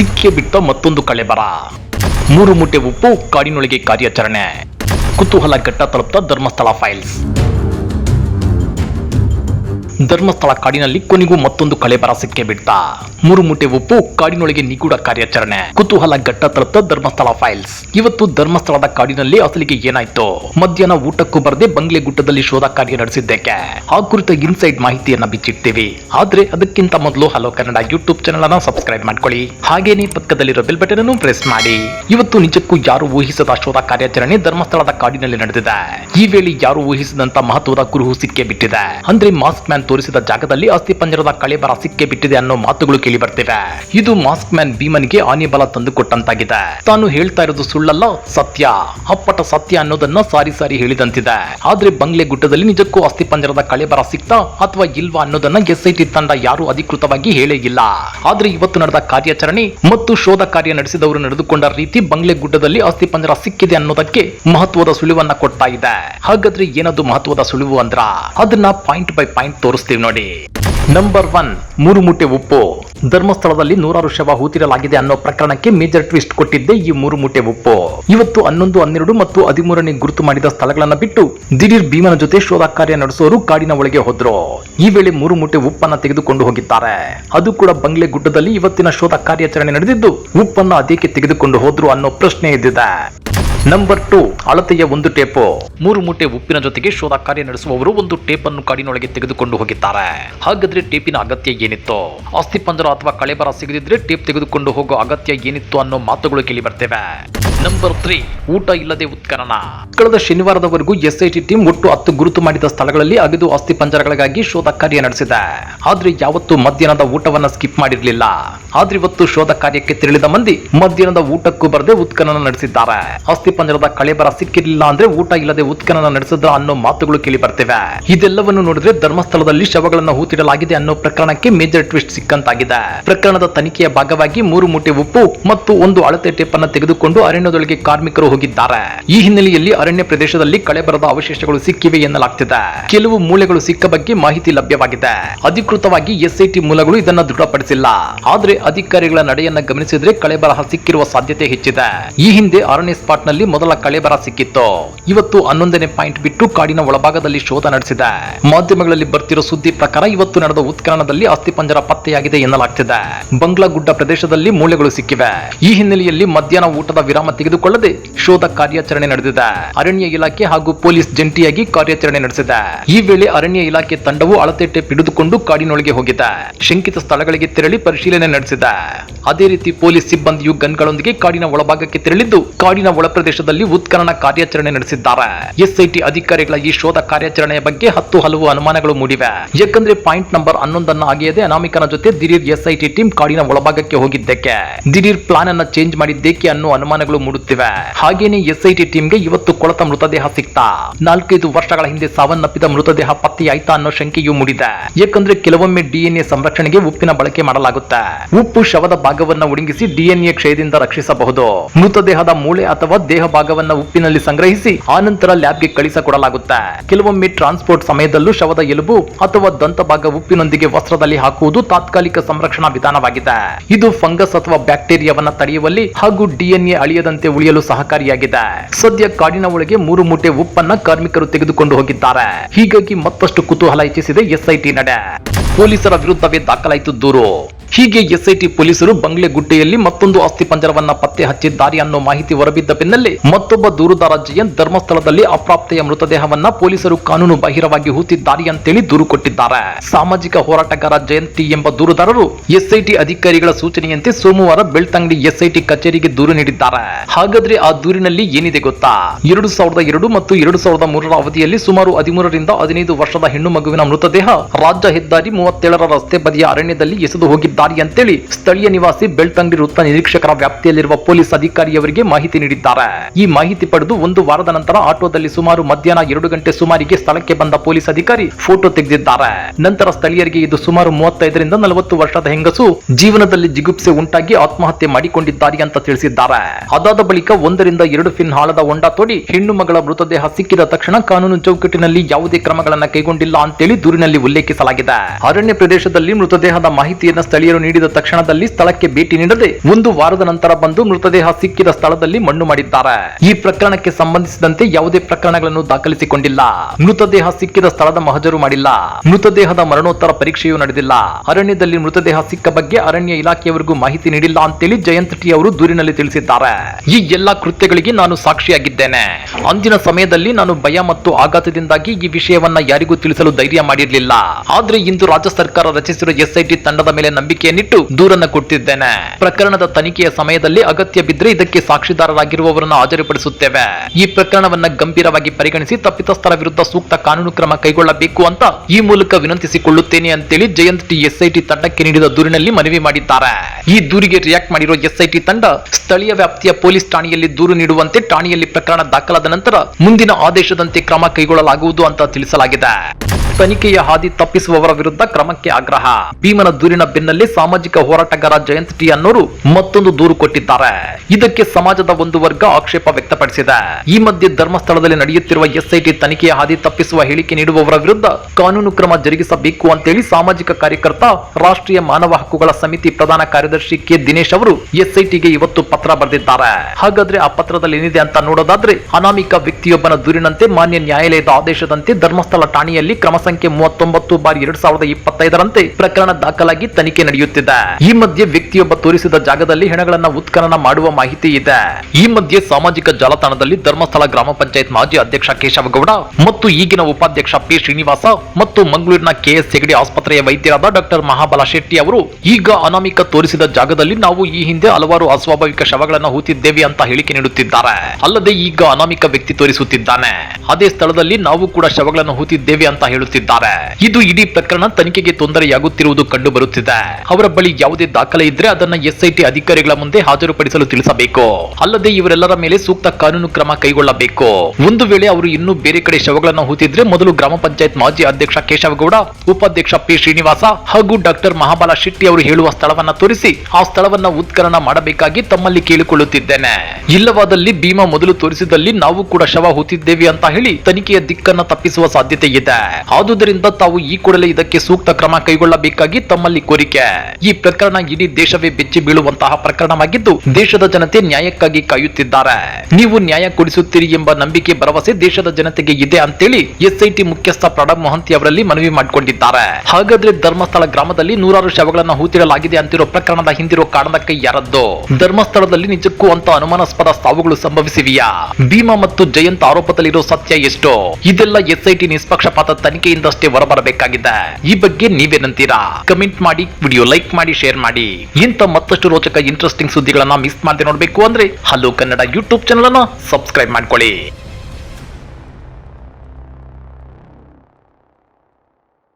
ಸಿಕ್ಕೇ ಬಿಟ್ಟ ಮತ್ತೊಂದು ಕಳೆಬರ ಮೂರು ಮೂಟೆ ಉಪ್ಪು ಕಾಡಿನೊಳಗೆ ಕಾರ್ಯಾಚರಣೆ. ಕುತೂಹಲ ಘಟ್ಟ ತಲುಪ್ತ ಧರ್ಮಸ್ಥಳ ಫೈಲ್ಸ್ ಧರ್ಮಸ್ಥಳ ಕಾಡಿನಲ್ಲಿ ಕೊನೆಗೂ ಮತ್ತೊಂದು ಕಳೆಬರ ಸಿಕ್ಕೇ ಬಿಟ್ಟ. ಮೂರು ಮೂಟೆ ಉಪ್ಪು ಕಾಡಿನೊಳಗೆ ನಿಗೂಢ ಕಾರ್ಯಾಚರಣೆ. ಕುತೂಹಲ ಘಟ್ಟ ತರುತ್ತ ಧರ್ಮಸ್ಥಳ ಫೈಲ್ಸ್ ಇವತ್ತು ಧರ್ಮಸ್ಥಳದ ಕಾಡಿನಲ್ಲಿ ಅಸಲಿಗೆ ಏನಾಯ್ತು? ಮಧ್ಯಾಹ್ನ ಊಟಕ್ಕೂ ಬರದೆ ಬಂಗ್ಲೆ ಗುಡ್ಡದಲ್ಲಿ ಶೋಧ ಕಾರ್ಯ ನಡೆಸಿದ್ದಕ್ಕೆ ಆ ಕುರಿತ ಇನ್ಸೈಡ್ ಮಾಹಿತಿಯನ್ನ ಬಿಚ್ಚಿಡ್ತೀವಿ. ಆದ್ರೆ ಅದಕ್ಕಿಂತ ಮೊದಲು ಹಲೋ ಕನ್ನಡ ಯೂಟ್ಯೂಬ್ ಚಾನಲ್ ಅನ್ನ ಸಬ್ಸ್ಕ್ರೈಬ್ ಮಾಡ್ಕೊಳ್ಳಿ. ಹಾಗೇನೇ ಪಕ್ಕದಲ್ಲಿರೋ ಬೆಲ್ ಬಟನ್ ಅನ್ನು ಪ್ರೆಸ್ ಮಾಡಿ. ಇವತ್ತು ನಿಜಕ್ಕೂ ಯಾರು ಊಹಿಸದ ಶೋಧ ಕಾರ್ಯಾಚರಣೆ ಧರ್ಮಸ್ಥಳದ ಕಾಡಿನಲ್ಲಿ ನಡೆದಿದೆ. ಈ ವೇಳೆ ಯಾರು ಊಹಿಸಿದಂತ ಮಹತ್ವದ ಕುರುಹು ಸಿಕ್ಕೇ ಬಿಟ್ಟಿದೆ. ಅಂದ್ರೆ ಮಾಸ್ಕ್ ಮ್ಯಾನ್ ತೋರಿಸಿದ ಜಾಗದಲ್ಲಿ ಅಸ್ಥಿ ಪಂಜರದ ಕಳೆಬರ ಸಿಕ್ಕೇ ಬಿಟ್ಟಿದೆ ಅನ್ನೋ ಮಾತುಗಳು ಕೇಳಿ ಬರ್ತಿವೆ. ಇದು ಮಾಸ್ಕ್ ಮ್ಯಾನ್ ಭೀಮನ್ಗೆ ಆನೆ ಬಲ ತಂದು ಕೊಟ್ಟಂತಾಗಿದೆ. ತಾನು ಹೇಳ್ತಾ ಇರೋದು ಸುಳ್ಳಲ್ಲ, ಸತ್ಯ. ಅಪ್ಪಟ ಸತ್ಯ ಅನ್ನೋದನ್ನ ಸಾರಿ ಸಾರಿ ಹೇಳಿದಂತಿದೆ. ಆದ್ರೆ ಬಂಗ್ಲೆ ಗುಡ್ಡದಲ್ಲಿ ನಿಜಕ್ಕೂ ಅಸ್ಥಿ ಪಂಜರದ ಕಳೆಬರ ಸಿಕ್ತಾ ಅಥವಾ ಇಲ್ವಾ ಅನ್ನೋದನ್ನ ಎಸ್ಐಟಿ ತಂಡ ಯಾರು ಅಧಿಕೃತವಾಗಿ ಹೇಳೇ ಇಲ್ಲ. ಆದ್ರೆ ಇವತ್ತು ನಡೆದ ಕಾರ್ಯಾಚರಣೆ ಮತ್ತು ಶೋಧ ಕಾರ್ಯ ನಡೆಸಿದವರು ನಡೆದುಕೊಂಡ ರೀತಿ ಬಂಗ್ಲೆ ಗುಡ್ಡದಲ್ಲಿ ಅಸ್ಥಿ ಪಂಜರ ಸಿಕ್ಕಿದೆ ಅನ್ನೋದಕ್ಕೆ ಮಹತ್ವದ ಸುಳಿವನ್ನ ಕೊಡ್ತಾ ಇದೆ. ಹಾಗಾದ್ರೆ ಏನದು ಮಹತ್ವದ ಸುಳಿವು ಅಂದ್ರ ಅದನ್ನ ಪಾಯಿಂಟ್ ಬೈ ಪಾಯಿಂಟ್ ತೋರಿಸ್ತೀವಿ ನೋಡಿ. ನಂಬರ್ ಒನ್ ಮೂರು ಮೂಟೆ ಉಪ್ಪು. ಧರ್ಮಸ್ಥಳದಲ್ಲಿ ನೂರಾರು ಶವ ಹೂತಿರಲಾಗಿದೆ ಅನ್ನೋ ಪ್ರಕರಣಕ್ಕೆ ಮೇಜರ್ ಟ್ವಿಸ್ಟ್ ಕೊಟ್ಟಿದ್ದೆ ಈ ಮೂರು ಮೂಟೆ ಉಪ್ಪು. ಇವತ್ತು ಹನ್ನೊಂದು, ಹನ್ನೆರಡು ಮತ್ತು ಹದಿಮೂರನೇ ಗುರುತು ಮಾಡಿದ ಸ್ಥಳಗಳನ್ನ ಬಿಟ್ಟು ದಿಢೀರ್ ಭೀಮನ ಜೊತೆ ಶೋಧ ಕಾರ್ಯ ನಡೆಸೋರು ಕಾಡಿನ ಒಳಗೆ ಹೋದ್ರು. ಈ ವೇಳೆ ಮೂರು ಮೂಟೆ ಉಪ್ಪನ್ನ ತೆಗೆದುಕೊಂಡು ಹೋಗಿದ್ದಾರೆ. ಅದು ಕೂಡ ಬಂಗ್ಲೆ ಗುಡ್ಡದಲ್ಲಿ ಇವತ್ತಿನ ಶೋಧ ಕಾರ್ಯಾಚರಣೆ ನಡೆದಿದ್ದು ಉಪ್ಪನ್ನ ಅದೇಕೆ ತೆಗೆದುಕೊಂಡು ಹೋದ್ರು ಅನ್ನೋ ಪ್ರಶ್ನೆ ಎದ್ದಿದೆ. ನಂಬರ್ ಟು ಅಳತೆಯ ಒಂದು ಟೇಪು. ಮೂರು ಮೂಟೆ ಉಪ್ಪಿನ ಜೊತೆಗೆ ಶೋಧ ಕಾರ್ಯ ನಡೆಸುವವರು ಒಂದು ಟೇಪ್ ಅನ್ನು ಕಾಡಿನೊಳಗೆ ತೆಗೆದುಕೊಂಡು ಹೋಗಿದ್ದಾರೆ. ಹಾಗಾದ್ರೆ ಟೇಪಿನ ಅಗತ್ಯ ಏನಿತ್ತು? ಅಸ್ಥಿ ಪಂಜರ ಅಥವಾ ಕಳೆಬರ ಸಿಗದಿದ್ರೆ ಟೇಪ್ ತೆಗೆದುಕೊಂಡು ಹೋಗೋ ಅಗತ್ಯ ಏನಿತ್ತು ಅನ್ನೋ ಮಾತುಗಳು ಕೇಳಿ ಬರ್ತೇವೆ. ನಂಬರ್ ತ್ರೀ ಊಟ ಇಲ್ಲದೆ ಉತ್ಖನನ. ಕಳೆದ ಶನಿವಾರದವರೆಗೂ ಎಸ್ಐಟಿ ಟೀಮ್ ಒಟ್ಟು ಹತ್ತು ಗುರುತು ಮಾಡಿದ ಸ್ಥಳಗಳಲ್ಲಿ ಅಗೆದು ಅಸ್ಥಿ ಪಂಜರಗಳಿಗಾಗಿ ಶೋಧ ಕಾರ್ಯ ನಡೆಸಿದೆ. ಆದ್ರೆ ಯಾವತ್ತೂ ಮಧ್ಯಾಹ್ನದ ಊಟವನ್ನ ಸ್ಕಿಪ್ ಮಾಡಿರಲಿಲ್ಲ. ಆದ್ರೆ ಇವತ್ತು ಶೋಧ ಕಾರ್ಯಕ್ಕೆ ತೆರಳಿದ ಮಂದಿ ಮಧ್ಯಾಹ್ನದ ಊಟಕ್ಕೂ ಬರದೆ ಉತ್ಖನನ ನಡೆಸಿದ್ದಾರೆ. ಅಸ್ಥಿ ಪಂಜರದ ಕಳೆಬರ ಸಿಕ್ಕಿರಲಿಲ್ಲ ಅಂದ್ರೆ ಊಟ ಇಲ್ಲದೆ ಉತ್ಖನನ ನಡೆಸಿದ್ರ ಅನ್ನೋ ಮಾತುಗಳು ಕೇಳಿ ಬರ್ತಿವೆ ಇದೆಲ್ಲವನ್ನು ನೋಡಿದ್ರೆ ಧರ್ಮಸ್ಥಳದಲ್ಲಿ ಶವಗಳನ್ನು ಹೂತಿಡಲಾಗಿದೆ ಅನ್ನೋ ಪ್ರಕರಣಕ್ಕೆ ಮೇಜರ್ ಟ್ವಿಸ್ಟ್ ಸಿಕ್ಕಂತಾಗಿದೆ. ಪ್ರಕರಣದ ತನಿಖೆಯ ಭಾಗವಾಗಿ ಮೂರು ಮೂಟೆ ಉಪ್ಪು ಮತ್ತು ಒಂದು ಅಳತೆ ಟೇಪ್ ಅನ್ನ ತೆಗೆದುಕೊಂಡು ಅರಣ್ಯದೊಳಗೆ ಕಾರ್ಮಿಕರು ಹೋಗಿದ್ದಾರೆ. ಈ ಹಿನ್ನೆಲೆಯಲ್ಲಿ ಅರಣ್ಯ ಪ್ರದೇಶದಲ್ಲಿ ಕಳೆಬರದ ಅವಶೇಷಗಳು ಸಿಕ್ಕಿವೆ ಎನ್ನಲಾಗ್ತಿದೆ. ಕೆಲವು ಮೂಳೆಗಳು ಸಿಕ್ಕ ಬಗ್ಗೆ ಮಾಹಿತಿ ಲಭ್ಯವಾಗಿದೆ. ಅಧಿಕೃತವಾಗಿ ಎಸ್ಐಟಿ ಮೂಲಗಳು ಇದನ್ನ ದೃಢಪಡಿಸಿಲ್ಲ. ಆದ್ರೆ ಅಧಿಕಾರಿಗಳ ನಡೆಯನ್ನ ಗಮನಿಸಿದ್ರೆ ಕಳೆಬರಹ ಸಿಕ್ಕಿರುವ ಸಾಧ್ಯತೆ ಹೆಚ್ಚಿದೆ. ಈ ಹಿಂದೆ ಅರಣ್ಯ ಸ್ಪಾಟ್ನಲ್ಲಿ ಮೊದಲ ಕಳೆಬರ ಸಿಕ್ಕಿತ್ತು. ಇವತ್ತು ಹನ್ನೊಂದನೇ ಪಾಯಿಂಟ್ ಬಿಟ್ಟು ಕಾಡಿನ ಒಳಭಾಗದಲ್ಲಿ ಶೋಧ ನಡೆಸಿದೆ. ಮಾಧ್ಯಮಗಳಲ್ಲಿ ಬರ್ತಿರೋ ಸುದ್ದಿ ಪ್ರಕಾರ ಇವತ್ತು ನಡೆದ ಉತ್ಖನನದಲ್ಲಿ ಅಸ್ಥಿಪಂಜರ ಪತ್ತೆಯಾಗಿದೆ ಎನ್ನಲಾಗ್ತಿದೆ. ಬಂಗ್ಲಾ ಗುಡ್ಡ ಪ್ರದೇಶದಲ್ಲಿ ಮೂಳೆಗಳು ಸಿಕ್ಕಿವೆ. ಈ ಹಿನ್ನೆಲೆಯಲ್ಲಿ ಮಧ್ಯಾಹ್ನ ಊಟದ ವಿರಾಮ ತೆಗೆದುಕೊಳ್ಳದೆ ಶೋಧ ಕಾರ್ಯಾಚರಣೆ ನಡೆದಿದೆ. ಅರಣ್ಯ ಇಲಾಖೆ ಹಾಗೂ ಪೊಲೀಸ್ ಜಂಟಿಯಾಗಿ ಕಾರ್ಯಾಚರಣೆ ನಡೆಸಿದೆ. ಈ ವೇಳೆ ಅರಣ್ಯ ಇಲಾಖೆ ತಂಡವು ಅಳತೆ ಟೇಪ್ ಹಿಡಿದುಕೊಂಡು ಕಾಡಿನೊಳಗೆ ಹೋಗಿದೆ. ಶಂಕಿತ ಸ್ಥಳಗಳಿಗೆ ತೆರಳಿ ಪರಿಶೀಲನೆ ನಡೆಸಿದೆ. ಅದೇ ರೀತಿ ಪೊಲೀಸ್ ಸಿಬ್ಬಂದಿಯು ಗನ್ಗಳೊಂದಿಗೆ ಕಾಡಿನ ಒಳಭಾಗಕ್ಕೆ ತೆರಳಿದ್ದು, ಕಾಡಿನ ಒಳ ಪ್ರದೇಶದಲ್ಲಿ ಉತ್ಖನನ ಕಾರ್ಯಾಚರಣೆ ನಡೆಸಿದ್ದಾರೆ. ಎಸ್ಐಟಿ ಅಧಿಕಾರಿಗಳ ಈ ಶೋಧ ಕಾರ್ಯಾಚರಣೆಯ ಬಗ್ಗೆ ಹತ್ತು ಹಲವು ಅನುಮಾನಗಳು ಮೂಡಿವೆ. ಯಾಕಂದ್ರೆ ಪಾಯಿಂಟ್ ನಂಬರ್ ಹನ್ನೊಂದನ್ನ ಆಗಿಯದೆ ಅನಾಮಿಕನ ಜೊತೆ ದಿಢೀರ್ ಎಸ್ಐಟಿ ಟೀಮ್ ಕಾಡಿನ ಒಳಭಾಗಕ್ಕೆ ಹೋಗಿದ್ದಕ್ಕೆ. ದಿಢೀರ್ ಪ್ಲಾನ್ ಅನ್ನ ಚೇಂಜ್ ಮಾಡಿದ್ದೇಕೆ ಅನ್ನೋ ಅನುಮಾನಗಳು ಮೂಡುತ್ತಿವೆ ಹಾಗೇನೆ ಎಸ್ಐಟಿ ಟೀಮ್ಗೆ ಇವತ್ತು ಕೊಳತ ಮೃತದೇಹ ಸಿಕ್ತಾ. ನಾಲ್ಕೈದು ವರ್ಷಗಳ ಹಿಂದೆ ಸಾವನ್ನಪ್ಪಿದ ಮೃತದೇಹ ಪತ್ತೆಯಾಯ್ತಾ ಅನ್ನೋ ಶಂಕೆಯೂ ಮೂಡಿದೆ. ಯಾಕಂದ್ರೆ ಕೆಲವೊಮ್ಮೆ ಡಿಎನ್ಎ ಸಂರಕ್ಷಣೆಗೆ ಉಪ್ಪಿನ ಬಳಕೆ ಮಾಡಲಾಗುತ್ತೆ. ಉಪ್ಪು ಶವದ ಭಾಗವನ್ನ ಒಣಗಿಸಿ ಡಿಎನ್ಎ ಕ್ಷಯದಿಂದ ರಕ್ಷಿಸಬಹುದು. ಮೃತದೇಹದ ಮೂಳೆ ಅಥವಾ ದೇಹ ಭಾಗವನ್ನು ಉಪ್ಪಿನಲ್ಲಿ ಸಂಗ್ರಹಿಸಿ ಆನಂತರ ಲ್ಯಾಬ್ಗೆ ಕಳಿಸಿಕೊಡಲಾಗುತ್ತೆ. ಕೆಲವೊಮ್ಮೆ ಟ್ರಾನ್ಸ್ಪೋರ್ಟ್ ಸಮಯದಲ್ಲೂ ಶವದ ಎಲುಬು ಅಥವಾ ದಂತ ಭಾಗ ಉಪ್ಪಿನೊಂದಿಗೆ ವಸ್ತ್ರದಲ್ಲಿ ಹಾಕುವುದು ತಾತ್ಕಾಲಿಕ ಸಂರಕ್ಷಣಾ ವಿಧಾನವಾಗಿದೆ. ಇದು ಫಂಗಸ್ ಅಥವಾ ಬ್ಯಾಕ್ಟೀರಿಯಾವನ್ನ ತಡೆಯುವಲ್ಲಿ ಹಾಗೂ ಡಿಎನ್ಎ ಅಳಿಯದಂತೆ ಉಳಿಯಲು ಸಹಕಾರಿಯಾಗಿದೆ. ಸದ್ಯ ಕಾಡಿನ ಒಳಗೆ ಮೂರು ಮೂಟೆ ಉಪ್ಪನ್ನ ಕಾರ್ಮಿಕರು ತೆಗೆದುಕೊಂಡು ಹೋಗಿದ್ದಾರೆ. ಹೀಗಾಗಿ ಮತ್ತಷ್ಟು ಕುತೂಹಲ ಹೆಚ್ಚಿಸಿದೆ ಎಸ್ಐಟಿ ನಡೆ. ಪೊಲೀಸರ ವಿರುದ್ಧವೇ ದಾಖಲಾಯಿತು ದೂರು. ಹೀಗೆ ಎಸ್ಐಟಿ ಪೊಲೀಸರು ಬಂಗ್ಲೆ ಗುಡ್ಡೆಯಲ್ಲಿ ಮತ್ತೊಂದು ಅಸ್ಥಿ ಪಂಜರವನ್ನ ಪತ್ತೆ ಹಚ್ಚಿದ್ದಾರೆ ಅನ್ನೋ ಮಾಹಿತಿ ಹೊರಬಿದ್ದ ಬೆನ್ನಲ್ಲೇ ಮತ್ತೊಬ್ಬ ದೂರುದಾರ ಜಯಂತ್ ಧರ್ಮಸ್ಥಳದಲ್ಲಿ ಅಪ್ರಾಪ್ತೆಯ ಮೃತದೇಹವನ್ನ ಪೊಲೀಸರು ಕಾನೂನು ಬಾಹಿರವಾಗಿ ಹೂತಿದ್ದಾರೆ ಅಂತೇಳಿ ದೂರು ಕೊಟ್ಟಿದ್ದಾರೆ. ಸಾಮಾಜಿಕ ಹೋರಾಟಗಾರ ಜಯಂತಿ ಎಂಬ ದೂರುದಾರರು ಎಸ್ಐಟಿ ಅಧಿಕಾರಿಗಳ ಸೂಚನೆಯಂತೆ ಸೋಮವಾರ ಬೆಳ್ತಂಗಡಿ ಎಸ್ಐಟಿ ಕಚೇರಿಗೆ ದೂರು ನೀಡಿದ್ದಾರೆ. ಹಾಗಾದ್ರೆ ಆ ದೂರಿನಲ್ಲಿ ಏನಿದೆ ಗೊತ್ತಾ? ಎರಡು ಸಾವಿರದ ಎರಡು ಮತ್ತು ಎರಡು ಸಾವಿರದ ಮೂರರ ಅವಧಿಯಲ್ಲಿ ಸುಮಾರು ಹದಿಮೂರರಿಂದ ಹದಿನೈದು ವರ್ಷದ ಹೆಣ್ಣು ಮಗುವಿನ ಮೃತದೇಹ ರಾಜ್ಯ ಹೆದ್ದಾರಿ ಮೂವತ್ತೇಳರ ರಸ್ತೆ ಬದಿಯ ಅರಣ್ಯದಲ್ಲಿ ಎಸೆದು ಹೋಗಿದ್ದಾರೆ ಅಂತೇಳಿ ಸ್ಥಳೀಯ ನಿವಾಸಿ ಬೆಳ್ತಂಗಡಿ ವೃತ್ತ ನಿರೀಕ್ಷಕರ ವ್ಯಾಪ್ತಿಯಲ್ಲಿರುವ ಪೊಲೀಸ್ ಅಧಿಕಾರಿಯವರಿಗೆ ಮಾಹಿತಿ ನೀಡಿದ್ದಾರೆ. ಈ ಮಾಹಿತಿ ಪಡೆದು ಒಂದು ವಾರದ ನಂತರ ಆಟೋದಲ್ಲಿ ಸುಮಾರು ಮಧ್ಯಾಹ್ನ ಎರಡು ಗಂಟೆ ಸುಮಾರಿಗೆ ಸ್ಥಳಕ್ಕೆ ಬಂದ ಪೊಲೀಸ್ ಅಧಿಕಾರಿ ಫೋಟೋ ತೆಗೆದಿದ್ದಾರೆ. ನಂತರ ಸ್ಥಳೀಯರಿಗೆ ಇದು ಸುಮಾರು ಮೂವತ್ತೈದರಿಂದ ನಲವತ್ತು ವರ್ಷದ ಹೆಂಗಸು ಜೀವನದಲ್ಲಿ ಜಿಗುಪ್ಸೆ ಉಂಟಾಗಿ ಆತ್ಮಹತ್ಯೆ ಮಾಡಿಕೊಂಡಿದ್ದಾರೆ ಅಂತ ತಿಳಿಸಿದ್ದಾರೆ. ಅದಾದ ಬಳಿಕ ಒಂದರಿಂದ ಎರಡು ಫಿನ್ ಹಾಳದ ಹೊಂಡ ತೋಡಿ ಹೆಣ್ಣು ಮಗಳ ಮೃತದೇಹ ಸಿಕ್ಕಿದ ತಕ್ಷಣ ಕಾನೂನು ಚೌಕಟ್ಟಿನಲ್ಲಿ ಯಾವುದೇ ಕ್ರಮಗಳನ್ನು ಕೈಗೊಂಡಿಲ್ಲ ಅಂತೇಳಿ ದೂರಿನಲ್ಲಿ ಉಲ್ಲೇಖಿಸಲಾಗಿದೆ. ಅರಣ್ಯ ಪ್ರದೇಶದಲ್ಲಿ ಮೃತದೇಹದ ಮಾಹಿತಿಯನ್ನು ಸ್ಥಳೀಯರು ಸ್ಥಳೀಯರು ನೀಡಿದ ತಕ್ಷಣದಲ್ಲಿ ಸ್ಥಳಕ್ಕೆ ಭೇಟಿ ನೀಡದೆ ಒಂದು ವಾರದ ನಂತರ ಬಂದು ಮೃತದೇಹ ಸಿಕ್ಕಿದ ಸ್ಥಳದಲ್ಲಿ ಮಣ್ಣು ಮಾಡಿದ್ದಾರೆ. ಈ ಪ್ರಕರಣಕ್ಕೆ ಸಂಬಂಧಿಸಿದಂತೆ ಯಾವುದೇ ಪ್ರಕರಣಗಳನ್ನು ದಾಖಲಿಸಿಕೊಂಡಿಲ್ಲ. ಮೃತದೇಹ ಸಿಕ್ಕಿದ ಸ್ಥಳದ ಮಹಜರು ಮಾಡಿಲ್ಲ. ಮೃತದೇಹದ ಮರಣೋತ್ತರ ಪರೀಕ್ಷೆಯೂ ನಡೆದಿಲ್ಲ. ಅರಣ್ಯದಲ್ಲಿ ಮೃತದೇಹ ಸಿಕ್ಕ ಬಗ್ಗೆ ಅರಣ್ಯ ಇಲಾಖೆಯವರಿಗೂ ಮಾಹಿತಿ ನೀಡಿಲ್ಲ ಅಂತೇಳಿ ಜಯಂತ್ ಟಿ ಅವರು ದೂರಿನಲ್ಲಿ ತಿಳಿಸಿದ್ದಾರೆ. ಈ ಎಲ್ಲಾ ಕೃತ್ಯಗಳಿಗೆ ನಾನು ಸಾಕ್ಷಿಯಾಗಿದ್ದೇನೆ. ಅಂದಿನ ಸಮಯದಲ್ಲಿ ನಾನು ಭಯ ಮತ್ತು ಆಘಾತದಿಂದಾಗಿ ಈ ವಿಷಯವನ್ನ ಯಾರಿಗೂ ತಿಳಿಸಲು ಧೈರ್ಯ ಮಾಡಿರಲಿಲ್ಲ. ಆದ್ರೆ ಇಂದು ರಾಜ್ಯ ಸರ್ಕಾರ ರಚಿಸಿರುವ ಎಸ್ಐಟಿ ತಂಡದ ಮೇಲೆ ನಂಬಿಕೆಯನ್ನಿಟ್ಟು ದೂರನ್ನು ಕೊಟ್ಟಿದ್ದೇನೆ ಪ್ರಕರಣದ ತನಿಖೆಯ ಸಮಯದಲ್ಲಿ ಅಗತ್ಯ ಬಿದ್ದರೆ ಇದಕ್ಕೆ ಸಾಕ್ಷಿದಾರರಾಗಿರುವವರನ್ನು ಹಾಜರುಪಡಿಸುತ್ತೇವೆ. ಈ ಪ್ರಕರಣವನ್ನ ಗಂಭೀರವಾಗಿ ಪರಿಗಣಿಸಿ ತಪ್ಪಿತಸ್ಥರ ವಿರುದ್ಧ ಸೂಕ್ತ ಕಾನೂನು ಕ್ರಮ ಕೈಗೊಳ್ಳಬೇಕು ಅಂತ ಈ ಮೂಲಕ ವಿನಂತಿಸಿಕೊಳ್ಳುತ್ತೇನೆ ಅಂತೇಳಿ ಜಯಂತ್ ಟಿ ಎಸ್ಐಟಿ ತಂಡಕ್ಕೆ ನೀಡಿದ ದೂರಿನಲ್ಲಿ ಮನವಿ ಮಾಡಿದ್ದಾರೆ. ಈ ದೂರಿಗೆ ರಿಯಾಕ್ಟ್ ಮಾಡಿರುವ ಎಸ್ಐಟಿ ತಂಡ ಸ್ಥಳೀಯ ವ್ಯಾಪ್ತಿಯ ಪೊಲೀಸ್ ಠಾಣೆಯಲ್ಲಿ ದೂರು ನೀಡುವಂತೆ ಠಾಣೆಯಲ್ಲಿ ಪ್ರಕರಣ ದಾಖಲಾದ ನಂತರ ಮುಂದಿನ ಆದೇಶದಂತೆ ಕ್ರಮ ಕೈಗೊಳ್ಳಲಾಗುವುದು ಅಂತ ತಿಳಿಸಲಾಗಿದೆ. ತನಿಖೆಯ ಹಾದಿ ತಪ್ಪಿಸುವವರ ವಿರುದ್ಧ ಕ್ರಮಕ್ಕೆ ಆಗ್ರಹ. ಭೀಮನ ದೂರಿನ ಬೆನ್ನಲ್ಲಿ ಸಾಮಾಜಿಕ ಹೋರಾಟಗಾರ ಜಯಂತ್ ಟಿ ಅನ್ನೋರು ಮತ್ತೊಂದು ದೂರು ಕೊಟ್ಟಿದ್ದಾರೆ. ಇದಕ್ಕೆ ಸಮಾಜದ ಒಂದು ವರ್ಗ ಆಕ್ಷೇಪ ವ್ಯಕ್ತಪಡಿಸಿದೆ. ಈ ಮಧ್ಯೆ ಧರ್ಮಸ್ಥಳದಲ್ಲಿ ನಡೆಯುತ್ತಿರುವ ಎಸ್ಐಟಿ ತನಿಖೆಯ ಹಾದಿ ತಪ್ಪಿಸುವ ಹೇಳಿಕೆ ನೀಡುವವರ ವಿರುದ್ಧ ಕಾನೂನು ಕ್ರಮ ಜರುಗಿಸಬೇಕು ಅಂತೇಳಿ ಸಾಮಾಜಿಕ ಕಾರ್ಯಕರ್ತ, ರಾಷ್ಟ್ರೀಯ ಮಾನವ ಹಕ್ಕುಗಳ ಸಮಿತಿ ಪ್ರಧಾನ ಕಾರ್ಯದರ್ಶಿ ಕೆ. ದಿನೇಶ್ ಅವರು ಎಸ್ಐಟಿಗೆ ಇವತ್ತು ಪತ್ರ ಬರೆದಿದ್ದಾರೆ. ಹಾಗಾದ್ರೆ ಆ ಪತ್ರದಲ್ಲಿ ಏನಿದೆ ಅಂತ ನೋಡೋದಾದ್ರೆ ಅನಾಮಿಕ ವ್ಯಕ್ತಿಯೊಬ್ಬನ ದೂರಿನಂತೆ ಮಾನ್ಯ ನ್ಯಾಯಾಲಯದ ಆದೇಶದಂತೆ ಧರ್ಮಸ್ಥಳ ಠಾಣೆಯಲ್ಲಿ ಕ್ರಮ ಸಂಖ್ಯೆ ಮೂವತ್ತೊಂಬತ್ತು ಬಾರಿ ಎರಡ್ ಸಾವಿರದ ಇಪ್ಪತ್ತೈದರಂತೆ ಪ್ರಕರಣ ದಾಖಲಾಗಿ ತನಿಖೆ ನಡೆಯುತ್ತಿದೆ. ಈ ಮಧ್ಯೆ ವ್ಯಕ್ತಿಯೊಬ್ಬ ತೋರಿಸಿದ ಜಾಗದಲ್ಲಿ ಹೆಣಗಳನ್ನ ಉತ್ಖನನ ಮಾಡುವ ಮಾಹಿತಿ ಇದೆ. ಈ ಮಧ್ಯೆ ಸಾಮಾಜಿಕ ಜಾಲತಾಣದಲ್ಲಿ ಧರ್ಮಸ್ಥಳ ಗ್ರಾಮ ಪಂಚಾಯತ್ ಮಾಜಿ ಅಧ್ಯಕ್ಷ ಕೇಶವಗೌಡ ಮತ್ತು ಈಗಿನ ಉಪಾಧ್ಯಕ್ಷ ಪಿ ಶ್ರೀನಿವಾಸ ಮತ್ತು ಮಂಗಳೂರಿನ ಕೆಎಸ್ ಹೆಗಡೆ ಆಸ್ಪತ್ರೆಯ ವೈದ್ಯರಾದ ಡಾಕ್ಟರ್ ಮಹಾಬಲ ಶೆಟ್ಟಿ ಅವರು ಈಗ ಅನಾಮಿಕ ತೋರಿಸಿದ ಜಾಗದಲ್ಲಿ ನಾವು ಈ ಹಿಂದೆ ಹಲವಾರು ಅಸ್ವಾಭಾವಿಕ ಶವಗಳನ್ನು ಹೂತಿದ್ದೇವೆ ಅಂತ ಹೇಳಿಕೆ ನೀಡುತ್ತಿದ್ದಾರೆ. ಅಲ್ಲದೆ ಈಗ ಅನಾಮಿಕ ವ್ಯಕ್ತಿ ತೋರಿಸುತ್ತಿದ್ದಾನೆ. ಅದೇ ಸ್ಥಳದಲ್ಲಿ ನಾವು ಕೂಡ ಶವಗಳನ್ನು ಹೂತಿದ್ದೇವೆ ಅಂತ ಹೇಳುತ್ತಿದ್ದಾರೆ ಇದು ಇಡೀ ಪ್ರಕರಣ ತನಿಖೆಗೆ ತೊಂದರೆಯಾಗುತ್ತಿರುವುದು ಕಂಡು ಬರುತ್ತಿದೆ ಅವರ ಬಳಿ ಯಾವುದೇ ದಾಖಲೆ ಇದ್ರೆ ಅದನ್ನ ಎಸ್ಐಟಿ ಅಧಿಕಾರಿಗಳ ಮುಂದೆ ಹಾಜರುಪಡಿಸಲು ತಿಳಿಸಬೇಕು. ಅಲ್ಲದೆ ಇವರೆಲ್ಲರ ಮೇಲೆ ಸೂಕ್ತ ಕಾನೂನು ಕ್ರಮ ಕೈಗೊಳ್ಳಬೇಕು. ಒಂದು ವೇಳೆ ಅವರು ಇನ್ನೂ ಬೇರೆ ಕಡೆ ಶವಗಳನ್ನು ಹೂತಿದ್ರೆ ಮೊದಲು ಗ್ರಾಮ ಪಂಚಾಯತ್ ಮಾಜಿ ಅಧ್ಯಕ್ಷ ಕೇಶವಗೌಡ, ಉಪಾಧ್ಯಕ್ಷ ಪಿ ಶ್ರೀನಿವಾಸ ಹಾಗೂ ಡಾಕ್ಟರ್ ಮಹಾಬಲ ಶೆಟ್ಟಿ ಅವರು ಹೇಳುವ ಸ್ಥಳವನ್ನ ತೋರಿಸಿ ಆ ಸ್ಥಳವನ್ನ ಉತ್ಖನನ ಮಾಡಬೇಕಾಗಿ ತಮ್ಮಲ್ಲಿ ಕೇಳಿಕೊಳ್ಳುತ್ತಿದ್ದೇನೆ. ಇಲ್ಲವಾದಲ್ಲಿ ಭೀಮಾ ಮೊದಲು ತೋರಿಸಿದಲ್ಲಿ ನಾವು ಕೂಡ ಶವ ಹೂತಿದ್ದೇವೆ ಅಂತ ಹೇಳಿ ತನಿಖೆಯ ದಿಕ್ಕನ್ನ ತಪ್ಪಿಸುವ ಸಾಧ್ಯತೆ ಇದೆ. ಆದುದರಿಂದ ತಾವು ಈ ಕೂಡಲೇ ಇದಕ್ಕೆ ಸೂಕ್ತ ಕ್ರಮ ಕೈಗೊಳ್ಳಬೇಕಾಗಿ ತಮ್ಮಲ್ಲಿ ಕೋರಿಕೆ. ಈ ಪ್ರಕರಣ ಇಡೀ ದೇಶವೇ ಬೆಚ್ಚಿ ಬೀಳುವಂತಹ ಪ್ರಕರಣವಾಗಿದ್ದು, ದೇಶದ ಜನತೆ ನ್ಯಾಯಕ್ಕಾಗಿ ಕಾಯುತ್ತಿದ್ದಾರೆ. ನೀವು ನ್ಯಾಯ ಕೊಡಿಸುತ್ತೀರಿ ಎಂಬ ನಂಬಿಕೆ, ಭರವಸೆ ದೇಶದ ಜನತೆಗೆ ಇದೆ ಅಂತೇಳಿ ಎಸ್ಐಟಿ ಮುಖ್ಯಸ್ಥ ಪ್ರಣಬ್ ಮೊಹಂತಿ ಅವರಲ್ಲಿ ಮನವಿ ಮಾಡಿಕೊಂಡಿದ್ದಾರೆ. ಹಾಗಾದ್ರೆ ಧರ್ಮಸ್ಥಳ ಗ್ರಾಮದಲ್ಲಿ ನೂರಾರು ಶವಗಳನ್ನು ಹೂತಿಡಲಾಗಿದೆ ಅಂತಿರೋ ಪ್ರಕರಣದ ಹಿಂದಿರೋ ಕಾರಣಕ್ಕೆ ಯಾರದ್ದು? ಧರ್ಮಸ್ಥಳದಲ್ಲಿ ನಿಜಕ್ಕೂ ಅಂತ ಅನುಮಾನಾಸ್ಪದ ಸಾವುಗಳು ಸಂಭವಿಸಿವೆಯಾ? ಭೀಮಾ ಮತ್ತು ಜಯಂತ್ ಆರೋಪದಲ್ಲಿರೋ ಸತ್ಯ ಎಷ್ಟು? ಇದೆಲ್ಲ ಎಸ್ಐಟಿ ನಿಷ್ಪಕ್ಷಪಾತ ತನಿಖೆಯಿಂದಷ್ಟೇ ಹೊರಬರಬೇಕಾಗಿದೆ. ಈ ಬಗ್ಗೆ ನೀವೇನಂತೀರಾ ಕಮೆಂಟ್ ಮಾಡಿ ವಿಡಿಯೋ ಲೈಕ್ ಮಾಡಿ ಶೇರ್ ಮಾಡಿ. ಇಂಥ ಮತ್ತಷ್ಟು ರೋಚಕ ಇಂಟ್ರೆಸ್ಟಿಂಗ್ ಸುದ್ದಿಗಳನ್ನ ಮಿಸ್ ಮಾಡದೆ ನೋಡಬೇಕು ಅಂದ್ರೆ ಹಲೋ ಕನ್ನಡ ಯೂಟ್ಯೂಬ್ ಚಾನಲ್ ಅನ್ನು ಸಬ್ಸ್ಕ್ರೈಬ್ ಮಾಡ್ಕೊಳ್ಳಿ.